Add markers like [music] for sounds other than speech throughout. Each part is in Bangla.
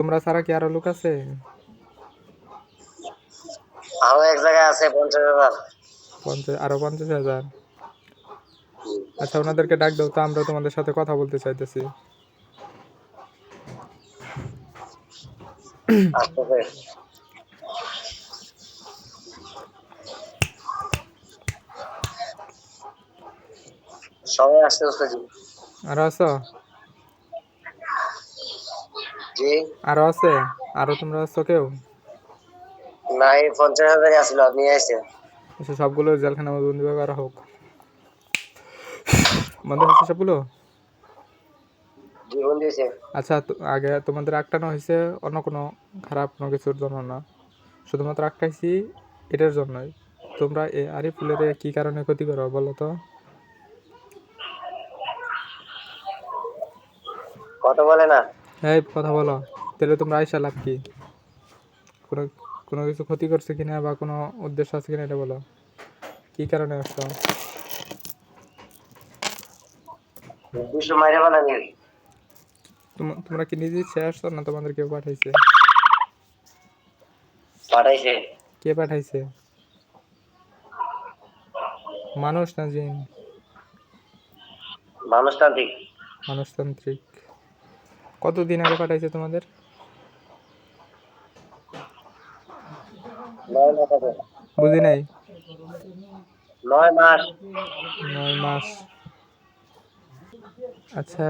তোমরা ছাড়া কি আরও লোক আছে? আরও এক জায়গায় আছে পঞ্চাশ হাজার। পঞ্চাশ আরও পঞ্চাশ হাজার? আচ্ছা ওনাদেরকে ডাক দাও তো আমরা তোমাদের সাথে কথা বলতে চাইতেছি। আসতেছে সবাই আসতে আসতে জি। আরও আছো? জি। আরও আছে? আরও তোমরা আছো কেউ? না এই পঞ্চাশ হাজারই আপনি আইসে আচ্ছা সবগুলো জেলখানা বন্দি করা হোক। বন্ধ হয়েছে সবগুলো? আচ্ছা আগে তোমাদের আটকানো হয়েছে অন্য কোনো খারাপ কোনো কিছুর জন্য না। শুধুমাত্র আটকাইছি এটার জন্যই। তোমরা এ আরিফুলের কি কারণে ক্ষতি করো বলো তো? কত বলে না। এই কথা বলো। তাহলে তোমরা আইসা লাভ কি? কোনো কোনো কিছু ক্ষতি করছে কিনা বা কোনো উদ্দেশ্য আছে কিনা এটা বলো। কি কারণে আসছো? তোমরা কি নিজে ইচ্ছে আসছো না তোমাদের কেউ পাঠাইছে? পাঠাইছে। কে পাঠাইছে? মানুষ না জিন? মানুষতান্ত্রিক। মানুষতান্ত্রিক। কতদিন আগে পাঠাইছে তোমাদের? বুঝি নাই? নয় মাস। নয় মাস। আচ্ছা।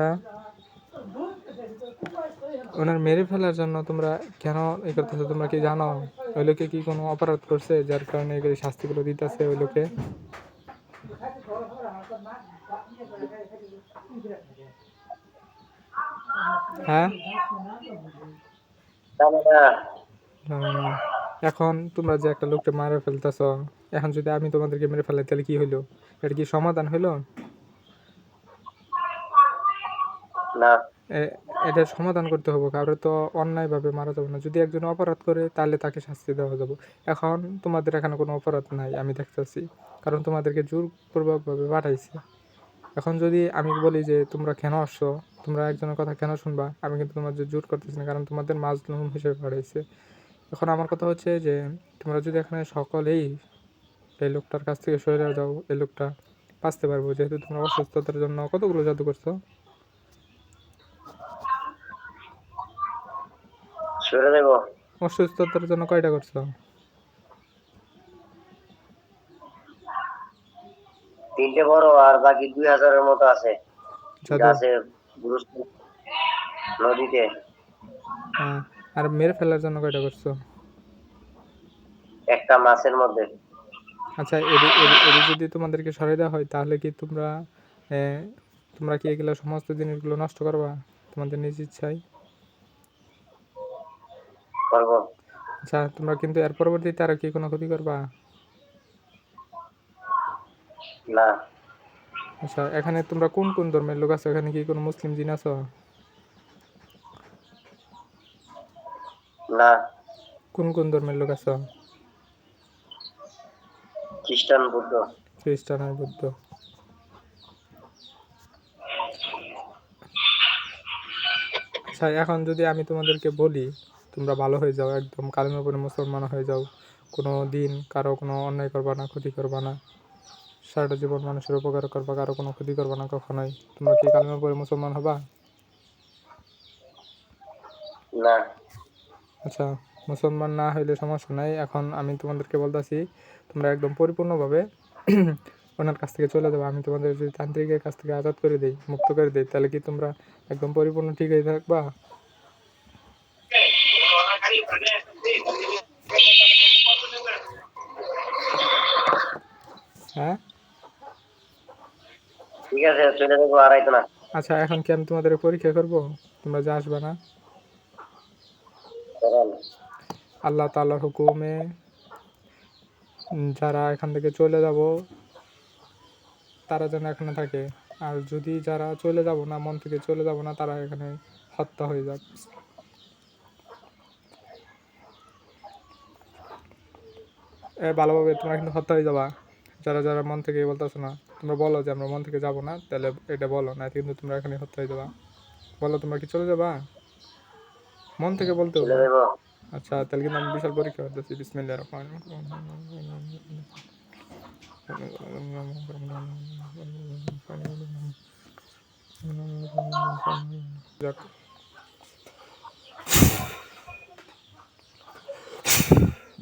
ওনার মেরে ফেলার জন্য তোমরা কেন এ করতেছো? তোমরা কি জানো? ওই লোকে কি কোনো অপরাধ করছে যার কারণে এগুলি শাস্তিগুলো দিতেছে ওই লোকে? হ্যাঁ। এখন তোমরা যে একটা লোককে মারে ফেলতেছ এখন যদি আমি তোমাদেরকে মেরে ফেলাই তাহলে কি হইল? এটা কি সমাধান হইল? না। এ- এটার সমাধান করতে হবে কারও তো অন্যায়ভাবে মারা যাবে না। যদি একজন অপরাধ করে তাহলে তাকে শাস্তি দেওয়া যাবে। এখন তোমাদের এখানে কোনো অপরাধ নাই আমি দেখতেছি। কারণ তোমাদেরকে জোরপূর্বকভাবে পাঠাইছে। এখন যদি আমি বলি যে তোমরা কেন আসছো তোমরা একজনের কথা কেন শুনবা আমি কিন্তু তোমাদের জোর করতেছি না কারণ তোমাদের মাজলুম হিসেবে পাঠাইছে। এখন আমার কথা হচ্ছে যে তোমরা যদি এখানে সকলেই এই লোকটার কাছ থেকে সরে যাও এই লোকটা বাঁচতে পারব যেহেতু তোমরা অসুস্থতার জন্য কতগুলো জাদু করছ? অসুস্থতার জন্য কয়টা করছ? তিনটে বড় আর বাকি দুই হাজারের মতো আছে। আছে নদীতে। আর মেরে ফেলার জন্য কয়টা করছ? একটা মাছের মধ্যে। আচ্ছা এদি যদি তোমাদেরকে দেওয়া হয় তাহলে কি তোমরা তোমরা কি এগুলো সমস্ত জিনিসগুলো নষ্ট করবা? তোমাদের নিজ ইচ্ছায়? করব। আচ্ছা তোমরা কিন্তু এর পরবর্তীতে আর কি কোনো ক্ষতি করবা? না। আচ্ছা এখানে তোমরা কোন কোন ধর্মের লোক আছো? এখানে কি কোনো মুসলিম জিন আছো? না। কোন কোন ধর্মের লোক আছো? খ্রিস্টান বুদ্ধ। খ্রিস্টান আর বুদ্ধ। আচ্ছা এখন যদি আমি তোমাদেরকে বলি তোমরা ভালো হয়ে যাও একদম কালেমা উপরে মুসলমান হয়ে যাও কোনো দিন কারও কোনো অন্যায় করবা না ক্ষতি করবা না। সারাটা জীবন মানুষের উপকার করবা কারও কোনো ক্ষতি করবা না কখনোই। তোমরা কি কালেমা পরে মুসলমান হবা? না। আচ্ছা মুসলমান না হইলে সমস্যা নাই। এখন আমি তোমাদেরকে বলতেছি তোমরা একদম পরিপূর্ণভাবে [clears throat] ওনার কাছ থেকে চলে যাব। আমি তোমাদের যদি তান্ত্রিকের কাছ থেকে আজাদ করে দিই মুক্ত করে দিই তাহলে কি তোমরা একদম পরিপূর্ণ ঠিক হয়ে থাকবা? হ্যাঁ? ঠিক আছে চলে দেবো আড়াইতো না। আচ্ছা এখন কি আমি তোমাদের পরীক্ষা করব? তোমরা যা আসবে না? আল্লাহ তাআলার হুকুমে যারা এখান থেকে চলে যাব তারা যেন এখানে থাকে। আর যদি যারা চলে যাব না মন থেকে চলে যাব না তারা এখানে হত্যা হয়ে যাক এ ভালোভাবে তোমরা কিন্তু হত্যা হয়ে যাবা। যারা যারা মন থেকে বলতেছো না। তোমরা বলো যে আমরা মন থেকে যাব না তাহলে এটা বলো না কিন্তু তোমরা এখানে হত্যা হয়ে যাবা। বলো তোমরা কি চলে যাবা? মন থেকে বলতে হবে। আচ্ছা তাহলে কিন্তু আমি বিশাল পরীক্ষা করতেছি। বিসমিল্লাহ রহমান যাক।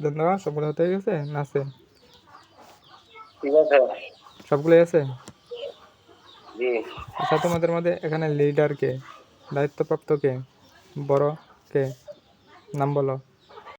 ধন্যবাদ সবগুলো হতে গেছে না ঠিক আছে। সবগুলোই আছে? আচ্ছা তোমাদের মধ্যে এখানে লিডার কে? দায়িত্বপ্রাপ্ত কে? বড় কে? নাম বলো।